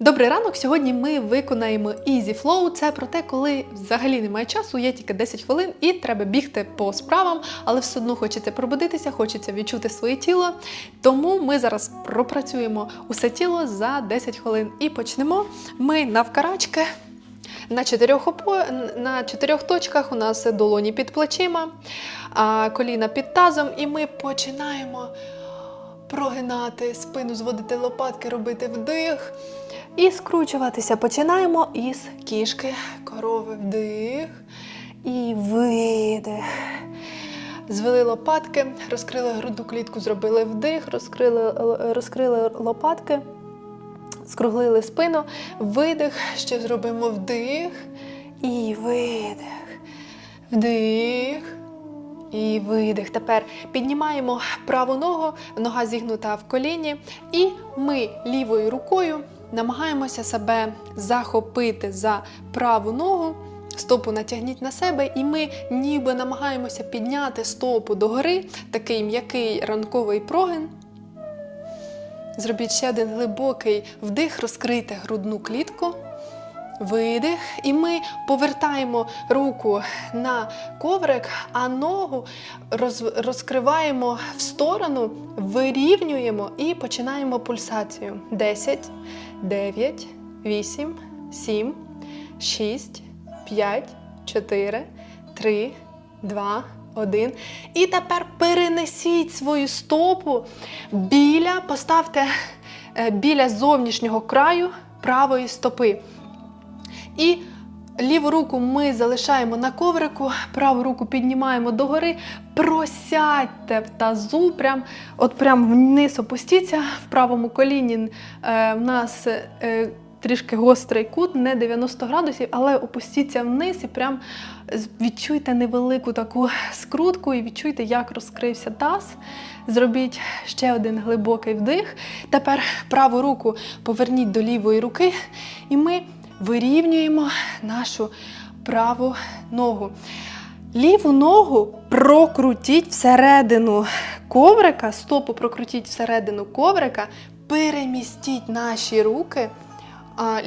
Добрий ранок. Сьогодні ми виконаємо Easy Flow. Це про те, коли взагалі немає часу, є тільки 10 хвилин, і треба бігти по справам, але все одно хочеться пробудитися, хочеться відчути своє тіло. Тому ми зараз пропрацюємо усе тіло за 10 хвилин і почнемо. Ми навкарачки. На чотирьох, опо... на чотирьох точках у нас долоні під плечима, коліна під тазом, і ми починаємо прогинати спину, зводити лопатки, робити вдих і скручуватися. Починаємо із кішки, корови вдих і видих. Звели лопатки, розкрили грудну клітку, зробили вдих, розкрили, розкрили лопатки, скруглили спину, видих, ще зробимо вдих і видих. Вдих. І видих. Тепер піднімаємо праву ногу, нога зігнута в коліні, і ми лівою рукою намагаємося себе захопити за праву ногу. Стопу натягніть на себе, і ми ніби намагаємося підняти стопу догори, такий м'який ранковий прогин. Зробіть ще один глибокий вдих, розкрийте грудну клітку. Видих, і ми повертаємо руку на коврик, а ногу роз, розкриваємо в сторону, вирівнюємо і починаємо пульсацію. 10, 9, 8, 7, 6, 5, 4, 3, 2, 1. І тепер перенесіть свою стопу біля, поставте е, біля зовнішнього краю правої стопи. І ліву руку ми залишаємо на коврику, праву руку піднімаємо догори, просядьте в тазу, прям, от прям вниз опустіться в правому коліні. Е, в нас е, трішки гострий кут, не 90 градусів, але опустіться вниз і прям відчуйте невелику таку скрутку і відчуйте, як розкрився таз. Зробіть ще один глибокий вдих. Тепер праву руку поверніть до лівої руки, і ми вирівнюємо нашу праву ногу. Ліву ногу прокрутіть всередину коврика, стопу прокрутіть всередину коврика, перемістіть наші руки.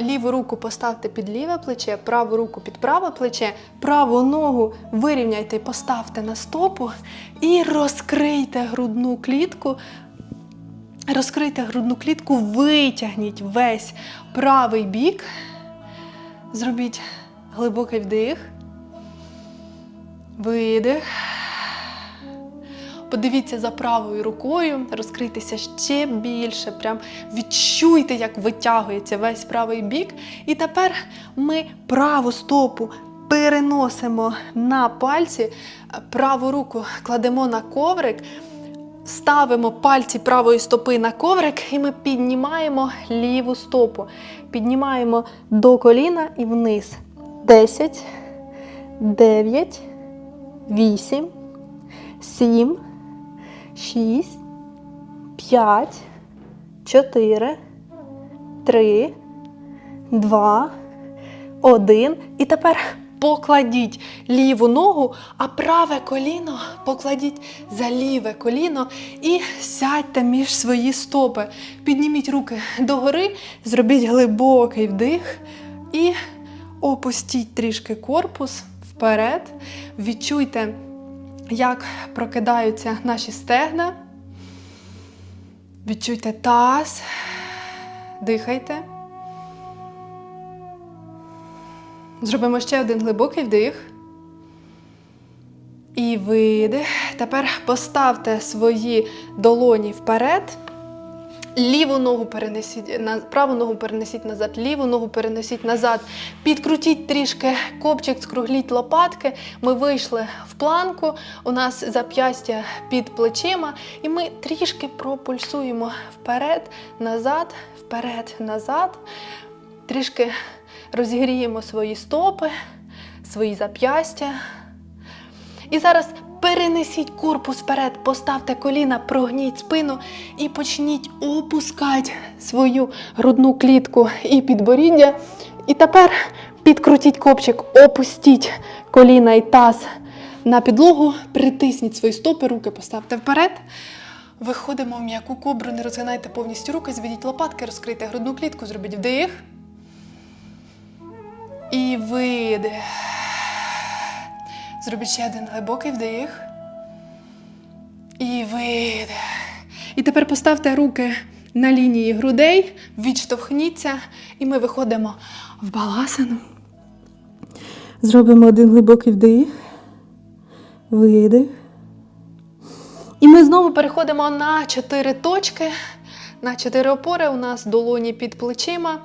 Ліву руку поставте під ліве плече, праву руку під праве плече, праву ногу вирівняйте і поставте на стопу і розкрийте грудну клітку. Розкрийте грудну клітку, витягніть весь правий бік. Зробіть глибокий вдих, видих. Подивіться за правою рукою, розкрийтеся ще більше. Прям відчуйте, як витягується весь правий бік. І тепер ми праву стопу переносимо на пальці, праву руку кладемо на коврик. Ставимо пальці правої стопи на коврик і ми піднімаємо ліву стопу. Піднімаємо до коліна і вниз. 10, 9, 8, 7, 6, 5, 4, 3, 2, 1. І тепер покладіть ліву ногу, а праве коліно покладіть за ліве коліно і сядьте між свої стопи. Підніміть руки догори, зробіть глибокий вдих і опустіть трішки корпус вперед. Відчуйте, як прокидаються наші стегна. Відчуйте таз, дихайте. Зробимо ще один глибокий вдих. І видих. Тепер поставте свої долоні вперед. Ліву ногу перенесіть, на праву ногу перенесіть назад, ліву ногу перенесіть назад. Підкрутіть трішки копчик, скругліть лопатки. Ми вийшли в планку. У нас зап'ястя під плечима. І ми трішки пропульсуємо вперед, назад, вперед, назад. Трішки розігріємо свої стопи, свої зап'ястя. І зараз перенесіть корпус вперед, поставте коліна, прогніть спину і почніть опускати свою грудну клітку і підборіддя. І тепер підкрутіть копчик, опустіть коліна і таз на підлогу, притисніть свої стопи, руки поставте вперед. Виходимо в м'яку кобру, не розгинайте повністю руки, зведіть лопатки, розкрийте грудну клітку, зробіть вдих. І видих. Зробіть ще один глибокий вдих. І видих. І тепер поставте руки на лінії грудей, відштовхніться, і ми виходимо в баласану. Зробимо один глибокий вдих, видих. І ми знову переходимо на чотири точки. На чотири опори у нас долоні під плечима,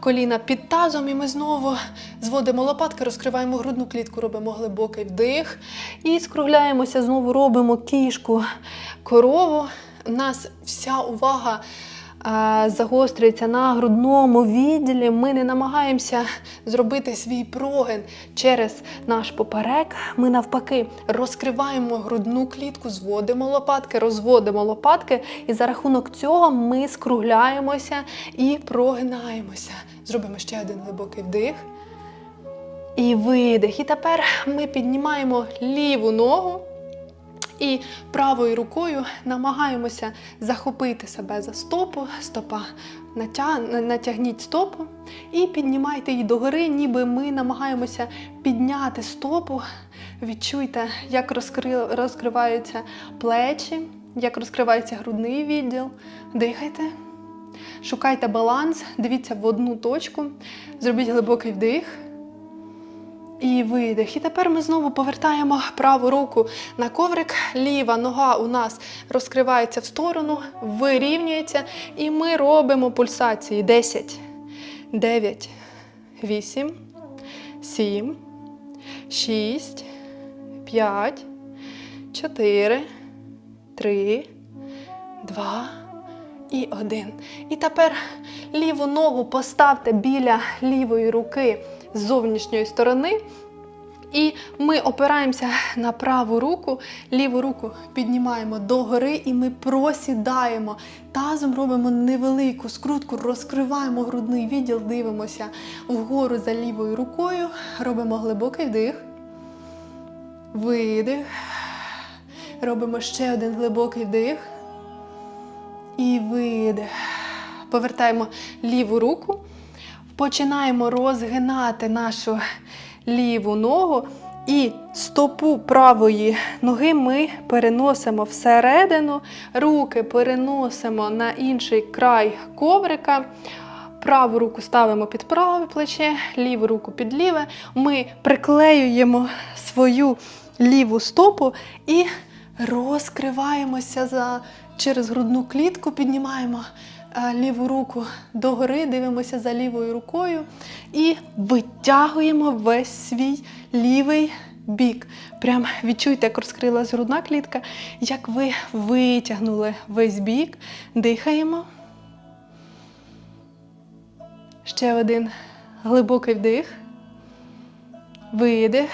коліна під тазом, і ми знову зводимо лопатки, розкриваємо грудну клітку, робимо глибокий вдих і скругляємося, знову робимо кішку корову. У нас вся увага загострюється на грудному відділі. Ми не намагаємося зробити свій прогин через наш поперек. Ми навпаки розкриваємо грудну клітку, зводимо лопатки, розводимо лопатки, і за рахунок цього ми скругляємося і прогинаємося. Зробимо ще один глибокий вдих. І видих. І тепер ми піднімаємо ліву ногу. І правою рукою намагаємося захопити себе за стопу, стопа натя- натягніть стопу і піднімайте її догори, ніби ми намагаємося підняти стопу. Відчуйте, як розкри- розкриваються плечі, як розкривається грудний відділ. Дихайте, шукайте баланс, дивіться в одну точку, зробіть глибокий вдих. І видих. І тепер ми знову повертаємо праву руку на коврик. Ліва нога у нас розкривається в сторону, вирівнюється. І ми робимо пульсації. 10, 9, 8, 7, 6, 5, 4, 3, 2 і 1. І тепер ліву ногу поставте біля лівої руки з зовнішньої сторони. І ми опираємося на праву руку, ліву руку піднімаємо догори і ми просідаємо. Тазом робимо невелику скрутку, розкриваємо грудний відділ, дивимося вгору за лівою рукою, робимо глибокий вдих, видих. Робимо ще один глибокий вдих. І видих. Повертаємо ліву руку. Починаємо розгинати нашу ліву ногу і стопу правої ноги ми переносимо всередину, руки переносимо на інший край коврика. Праву руку ставимо під праве плече, ліву руку під ліве. Ми приклеюємо свою ліву стопу і розкриваємося за, через грудну клітку, піднімаємо ліву руку догори, дивимося за лівою рукою і витягуємо весь свій лівий бік. Прям відчуйте, як розкрилась грудна клітка, як ви витягнули весь бік. Дихаємо. Ще один глибокий вдих. Видих.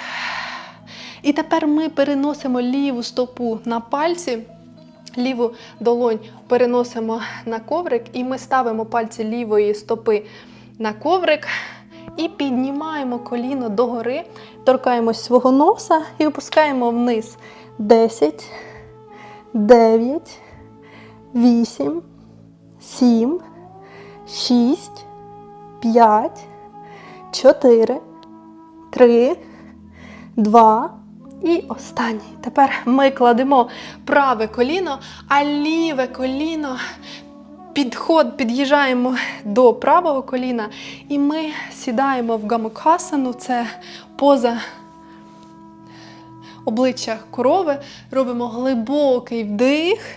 І тепер ми переносимо ліву стопу на пальці, ліву долонь переносимо на коврик, і ми ставимо пальці лівої стопи на коврик і піднімаємо коліно догори, торкаємось свого носа і опускаємо вниз. 10, 9, 8, 7, 6, 5, 4, 3, 2 і останній. Тепер ми кладемо праве коліно, а ліве коліно підход, під'їжджаємо до правого коліна, і ми сідаємо в гамукасану, це поза обличчя корови, робимо глибокий вдих,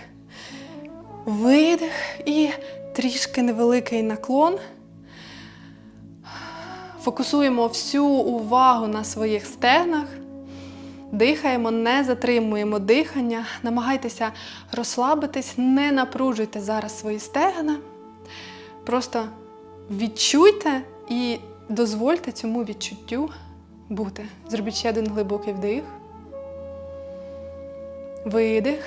видих і трішки невеликий наклон. Фокусуємо всю увагу на своїх стегнах. Дихаємо, не затримуємо дихання, намагайтеся розслабитись, не напружуйте зараз свої стегна. Просто відчуйте і дозвольте цьому відчуттю бути. Зробіть ще один глибокий вдих. Видих.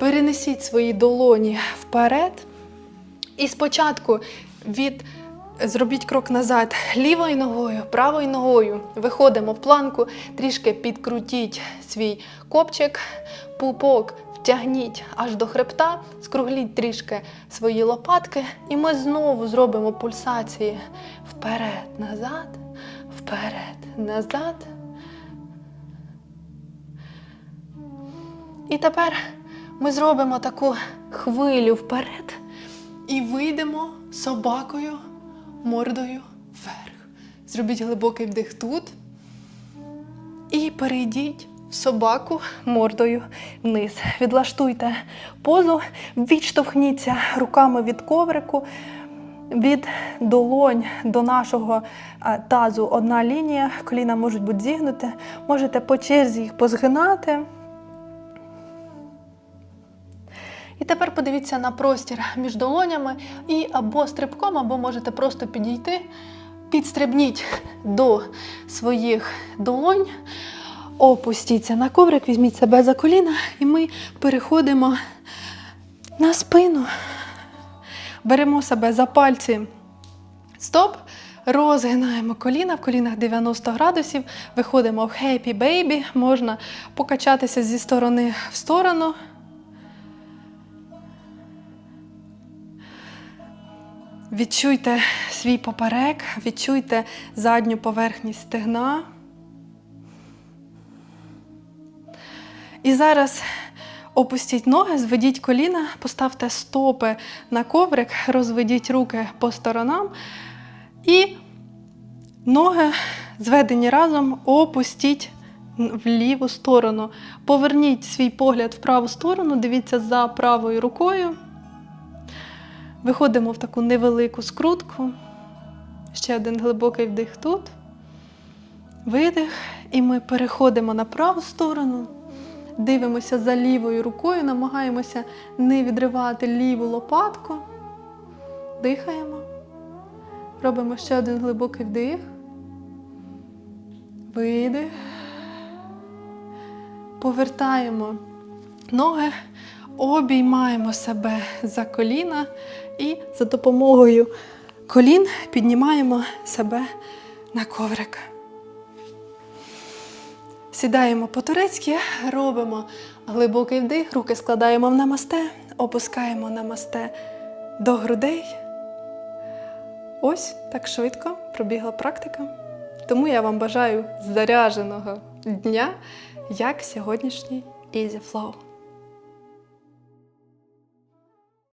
Перенесіть свої долоні вперед. І спочатку від Зробіть крок назад лівою ногою, правою ногою. Виходимо в планку, трішки підкрутіть свій копчик, пупок Тягніть аж до хребта, скругліть трішки свої лопатки, і ми знову зробимо пульсації вперед, назад, вперед, назад. І тепер ми зробимо таку хвилю вперед і вийдемо собакою мордою вверх. Зробіть глибокий вдих тут. І перейдіть в собаку мордою вниз. Відлаштуйте позу, відштовхніться руками від коврику, від долонь до нашого тазу одна лінія. Коліна можуть бути зігнуті. Можете по черзі їх позгинати. І тепер подивіться на простір між долонями і або стрибком, або можете просто підійти, підстрибніть до своїх долонь, опустіться на коврик, візьміть себе за коліна, і ми переходимо на спину. Беремо себе за пальці. Стоп. Розгинаємо коліна, в колінах 90 градусів, виходимо в happy baby, можна покачатися зі сторони в сторону. Відчуйте свій поперек, відчуйте задню поверхність стегна. І зараз опустіть ноги, зведіть коліна, поставте стопи на коврик, розведіть руки по сторонам і ноги, зведені разом, опустіть в ліву сторону. Поверніть свій погляд в праву сторону, дивіться за правою рукою. Виходимо в таку невелику скрутку. Ще один глибокий вдих тут. Видих. І ми переходимо на праву сторону. Дивимося за лівою рукою, намагаємося не відривати ліву лопатку. Дихаємо. Робимо ще один глибокий вдих. Видих. Повертаємо ноги, обіймаємо себе за коліна і за допомогою колін піднімаємо себе на коврик. Сідаємо по-турецьки, робимо глибокий вдих, руки складаємо в намасте, опускаємо намасте до грудей. Ось так швидко пробігла практика. Тому я вам бажаю зарядженого дня, як сьогоднішній Easy Flow.